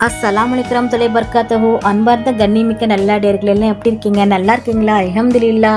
அஸ்லாம் வலைக்கம் தொலை பர்காத்தஹு அன்பார்ந்த கண்ணிமிக்க நல்லாடியர்கள் எல்லாம் எப்படி இருக்கீங்க? நல்லா இருக்கீங்களா? அல்ஹம்துலில்லா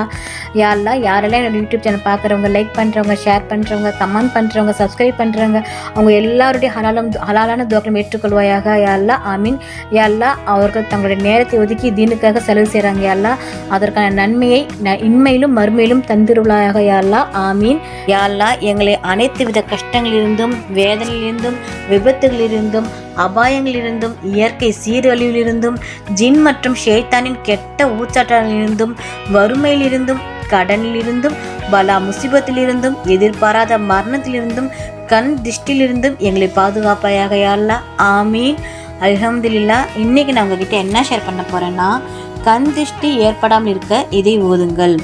யாரெல்லாம் யாரெல்லாம் என்னோட யூடியூப் சேனல் பார்க்குறவங்க லைக் பண்ணுறவங்க ஷேர் பண்ணுறவங்க கமெண்ட் பண்ணுறவங்க சப்ஸ்கிரைப் பண்ணுறவங்க அவங்க எல்லாருடைய ஹலாலும் ஹலாலான துவக்கம் ஏற்றுக்கொள்வாயாக. யாரெல்லாம் ஆமீன். யாரெல்லாம் அவர்கள் தங்களுடைய நேரத்தை ஒதுக்கி தீனுக்காக செலவு செய்கிறாங்க யாரெல்லாம் அதற்கான நன்மையை ந இன்மையிலும் மறுமையிலும் தந்திருளாயாக யாரெல்லாம் ஆமீன். யாரெல்லாம் எங்களை அனைத்து வித கஷ்டங்களிலிருந்தும் வேதனையிலிருந்தும் விபத்துகளிலிருந்தும் அபாயங்களிலிருந்தும் இயற்கை சீரழிவிலிருந்தும் ஜின் மற்றும் ஷேத்தானின் கெட்ட ஊச்சாட்டலிருந்தும் வறுமையிலிருந்தும் கடனிலிருந்தும் பலா முசிபத்திலிருந்தும் எதிர்பாராத மரணத்திலிருந்தும் கண் திஷ்டிலிருந்தும் எங்களை பாதுகாப்பாயாக யாழ்லா ஆமீன். அலமதுல்லா இன்றைக்கி நான் உங்ககிட்ட என்ன ஷேர் பண்ண போகிறேன்னா கண் திஷ்டி ஏற்படாமல் இருக்க இதை ஓதுங்கள்.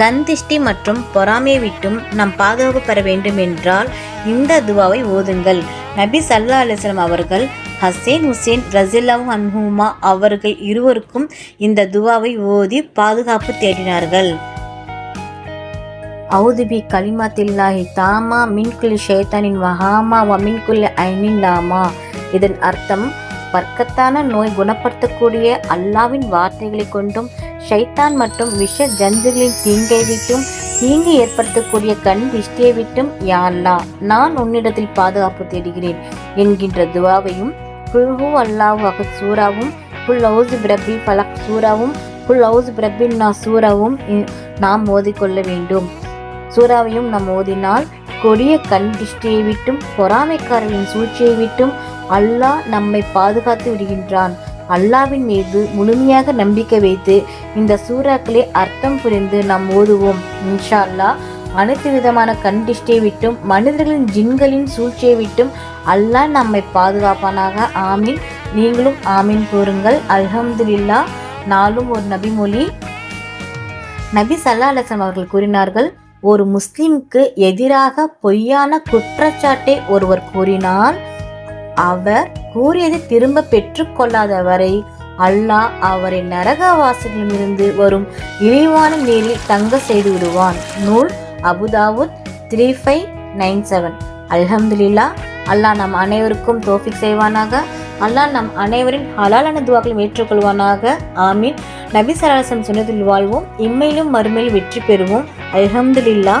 கண் திஷ்டி மற்றும் பொறாமையை விட்டும் நாம் பாதுகாப்பு பெற வேண்டும் என்றால் இந்த துவாவை ஓதுங்கள். நபி சல்லா அலிஸ்லாம் அவர்கள் ஹசேன் ஹுசேன் ரசில்லாவும் அன்ஹுமா அவர்கள் இருவருக்கும் இந்த துவாவை ஓதி பாதுகாப்பு தேடினார்கள். அவுதுபி கலிமாத்தில்லாஹி தாமா மின்குலி ஷேத்தானின் வஹாமா வ மின்குலி ஐனின் லாமா. இதன் அர்த்தம் வர்க்கத்தான நோய் குணப்படுத்தக்கூடிய அல்லாவின் வார்த்தைகளை கொண்டும் ஷைத்தான் மற்றும் விஷ ஜந்துகளின் தீங்கை விட்டும் தீங்கு ஏற்படுத்தக்கூடிய கண் திஷ்டியை விட்டும் யா நான் உன்னிடத்தில் பாதுகாப்பு தேடுகிறேன் என்கின்ற துவாவையும் குல்ஹூ அல்லாஹ் அகத் சூறாவும் குல் ஹவுஸ் பிரபி ஃபலக் சூறாவும் குல் ஹவுஸ் பிரபின் நா சூறாவும் நாம் ஓதிக்கொள்ள வேண்டும். சூறாவையும் நாம் ஓதினால் கொடிய கண் திஷ்டியை விட்டும் பொறாமைக்காரர்களின் சூழ்ச்சியை விட்டும் அல்லாஹ் நம்மை பாதுகாத்து விடுகின்றான். அல்லாவின் மீது முழுமையாக நம்பிக்கை வைத்து இந்த சூறாக்களை அர்த்தம் புரிந்து நாம் ஓதுவோம். இன்ஷா அல்லாஹ். அனைத்து விதமான கண்டிஷ்டை விட்டும் மனிதர்களின் ஜின்களின் சூழ்ச்சியை விட்டும் அல்லாஹ் நம்மை பாதுகாப்பானாக. ஆமீன். நீங்களும் ஆமீன் கூறுங்கள். அல்ஹம்துல்லா நாளும் ஒரு நபிமொழி நபி சல்லா அலசன் அவர்கள் கூறினார்கள் ஒரு முஸ்லிம்க்கு எதிராக பொய்யான குற்றச்சாட்டை ஒருவர் கூறினால் அவர் கூறியதை திரும்ப பெற்றுக்கொள்ளாத வரை அல்லாஹ் அவரை நரகவாசிகளிடமிருந்து வரும் இழிவான நீரில் தங்க செய்து விடுவான். நூல் Abu Dawud three five nine seven அல்ஹம்துலில்லா அல்லாஹ் நம் அனைவருக்கும் தோஃபிக் செய்வானாக. அல்லாஹ் நம் அனைவரின் ஹலாலான துவாக்களையும் ஏற்றுக்கொள்வானாக. ஆமீன். நபி சலாசம் சொன்னதில் வாழ்வோம். இம்மையிலும் மறுமையில் வெற்றி பெறுவோம். அல்ஹம்துலில்லா